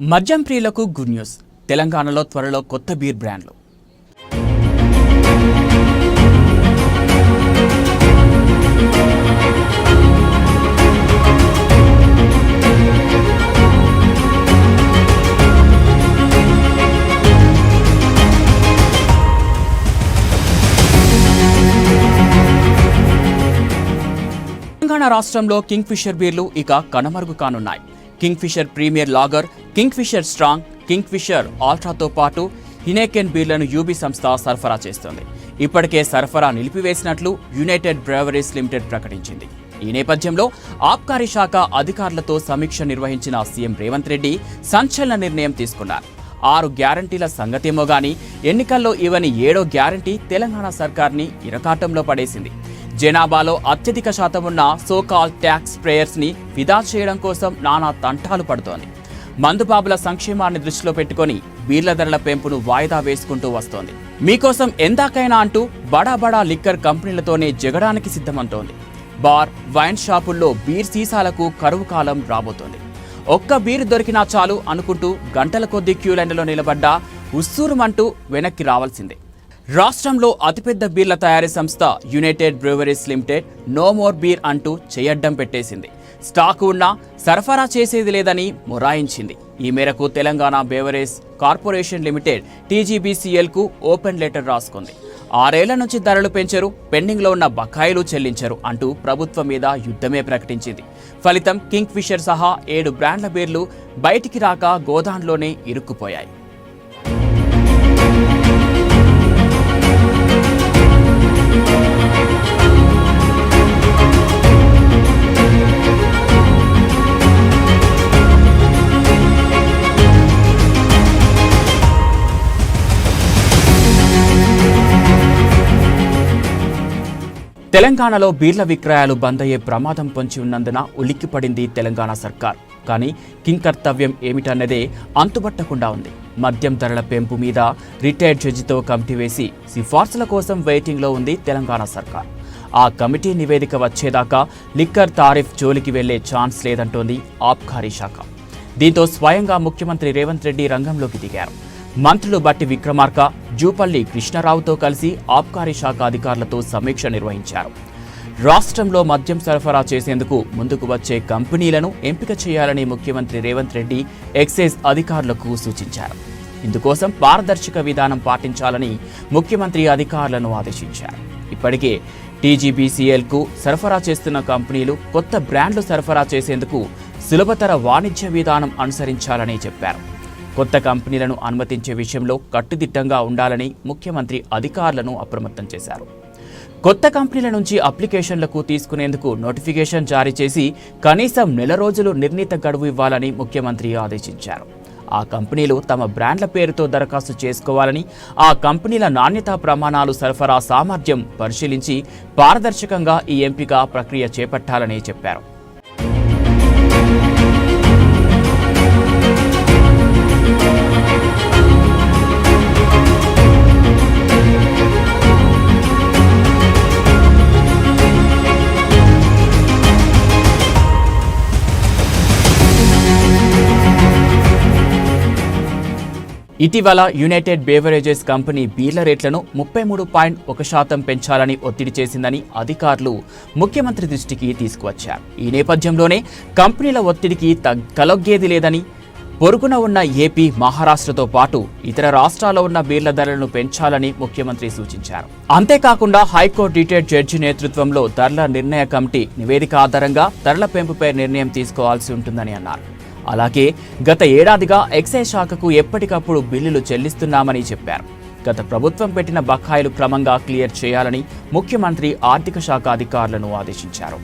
మద్యం ప్రియులకు good news. తెలంగాణలో త్వరలో కొత్త బీర్ బ్రాండ్లు. తెలంగాణ రాష్ట్రంలో కింగ్ ఫిషర్ బీర్లు ఇక కనుమరుగు కానున్నాయి. Kingfisher premier lager king fisher strong Kingfisher ఆల్ట్రాతో పాటు హినేకెన్ బీర్లను యూబీ సంస్థ సరఫరా చేస్తోంది. ఇప్పటికే సరఫరా నిలిపివేసినట్లు యునైటెడ్ బ్రేవరీస్ లిమిటెడ్ ప్రకటించింది. ఈ నేపథ్యంలో ఆబ్కారీ శాఖ అధికారులతో సమీక్ష నిర్వహించిన సీఎం రేవంత్ రెడ్డి సంచలన నిర్ణయం తీసుకున్నారు. ఆరు గ్యారంటీల సంగతేమో గాని ఎన్నికల్లో ఇవని ఏడో గ్యారంటీ తెలంగాణ సర్కార్ని ఇరకాటంలో పడేసింది. జనాభాలో అత్యధిక శాతం ఉన్న సోకాల్ ట్యాక్స్ ప్రేయర్స్ని ఫిదా విదా చేయడం కోసం నానా తంటాలు పడుతోంది. మందుబాబుల సంక్షేమాన్ని దృష్టిలో పెట్టుకొని బీర్ల ధరల పెంపును వాయిదా వేసుకుంటూ వస్తోంది. మీకోసం ఎందాకైనా అంటూ బడా బడా లిక్కర్ కంపెనీలతోనే జగడానికి సిద్ధమంటోంది బార్ వైన్ షాపుల్లో బీర్ సీసాలకు కరువు కాలం రాబోతోంది. ఒక్క బీర్ దొరికినా చాలు అనుకుంటూ గంటల కొద్దీ క్యూ లైన్లో నిలబడ్డా ఉస్సూరుమంటూ వెనక్కి రావాల్సిందే. రాష్ట్రంలో అతిపెద్ద బీర్ల తయారీ సంస్థ United Breweries Limited no more beer అంటూ చేయడ్డం పెట్టేసింది. స్టాక్ ఉన్నా సరఫరా చేసేది లేదని మొరాయించింది. ఈ మేరకు తెలంగాణ బేవరేజ్ కార్పొరేషన్ లిమిటెడ్ టీజీబీసీఎల్కు ఓపెన్ లెటర్ రాసుకుంది. ఆరేళ్ళ నుంచి ధరలు పెంచరు పెండింగ్లో ఉన్న బకాయిలు చెల్లించరు అంటూ ప్రభుత్వం మీద యుద్ధమే ప్రకటించింది. ఫలితం కింగ్ ఫిషర్ సహా ఏడు బ్రాండ్ల బీర్లు బయటికి రాక గోదాంలోనే ఇరుక్కుపోయాయి. తెలంగాణలో బీర్ల విక్రయాలు బంద్ అయ్యే ప్రమాదం పొంచి ఉన్నందున ఉలిక్కిపడింది తెలంగాణ సర్కార్. కానీ కింగ్ కర్తవ్యం ఏమిటన్నదే అంతుబట్టకుండా ఉంది. మద్యం ధరల పెంపు మీద రిటైర్డ్ జడ్జితో కమిటీ వేసి సిఫార్సుల కోసం వెయిటింగ్లో ఉంది తెలంగాణ సర్కార్. ఆ కమిటీ నివేదిక వచ్చేదాకా లిక్కర్ తారిఫ్ జోలికి వెళ్ళే ఛాన్స్ లేదంటోంది ఆబ్కారీ శాఖ. దీంతో స్వయంగా ముఖ్యమంత్రి రేవంత్ రెడ్డి రంగంలోకి దిగారు. మంత్రులు బట్టి విక్రమార్క జూపల్లి కృష్ణారావుతో కలిసి ఆబ్కారీ శాఖ అధికారులతో సమీక్ష నిర్వహించారు. రాష్ట్రంలో మద్యం సరఫరా చేసేందుకు ముందుకు వచ్చే కంపెనీలను ఎంపిక చేయాలని ముఖ్యమంత్రి రేవంత్ రెడ్డి ఎక్సైజ్ అధికారులకు సూచించారు. ఇందుకోసం పారదర్శక విధానం పాటించాలని ముఖ్యమంత్రి అధికారులను ఆదేశించారు. ఇప్పటికే టీజీబీసీఎల్కు సరఫరా చేస్తున్న కంపెనీలు కొత్త బ్రాండ్లు సరఫరా చేసేందుకు సులభతర వాణిజ్య విధానం అనుసరించాలని చెప్పారు. కొత్త కంపెనీలను అనుమతించే విషయంలో కట్టుదిట్టంగా ఉండాలని ముఖ్యమంత్రి అధికారులను అప్రమత్తం చేశారు. కొత్త కంపెనీల నుంచి అప్లికేషన్లకు తీసుకునేందుకు నోటిఫికేషన్ జారీ చేసి కనీసం నెల రోజులు నిర్ణీత గడువు ఇవ్వాలని ముఖ్యమంత్రి ఆదేశించారు. ఆ కంపెనీలు తమ బ్రాండ్ల పేరుతో దరఖాస్తు చేసుకోవాలని ఆ కంపెనీల నాణ్యతా ప్రమాణాలు సరఫరా సామర్థ్యం పరిశీలించి పారదర్శకంగా ఈ ఎంపిక ప్రక్రియ చేపట్టాలని చెప్పారు. ఇటీవల యునైటెడ్ బేవరేజెస్ కంపెనీ బీర్ల రేట్లను ముప్పై మూడు పాయింట్ ఒక శాతం పెంచాలని ఒత్తిడి చేసిందని అధికారులు ముఖ్యమంత్రి దృష్టికి తీసుకువచ్చారు. ఈ నేపథ్యంలోనే కంపెనీల ఒత్తిడికి తగ్గలొగ్గేది లేదని పొరుగున ఉన్న ఏపీ మహారాష్ట్రతో పాటు ఇతర రాష్ట్రాల్లో ఉన్న బీర్ల ధరలను పెంచాలని ముఖ్యమంత్రి సూచించారు. అంతేకాకుండా హైకోర్టు రిటైర్డ్ జడ్జి నేతృత్వంలో ధరల నిర్ణయ కమిటీ నివేదిక ఆధారంగా ధరల పెంపుపై నిర్ణయం తీసుకోవాల్సి ఉంటుందని అన్నారు. అలాగే గత ఏడాదిగా ఎక్సైజ్ శాఖకు ఎప్పటికప్పుడు బిల్లులు చెల్లిస్తున్నామని చెప్పారు. గత ప్రభుత్వం పెట్టిన బకాయిలు క్రమంగా క్లియర్ చేయాలని ముఖ్యమంత్రి ఆర్థిక శాఖ అధికారులను ఆదేశించారు.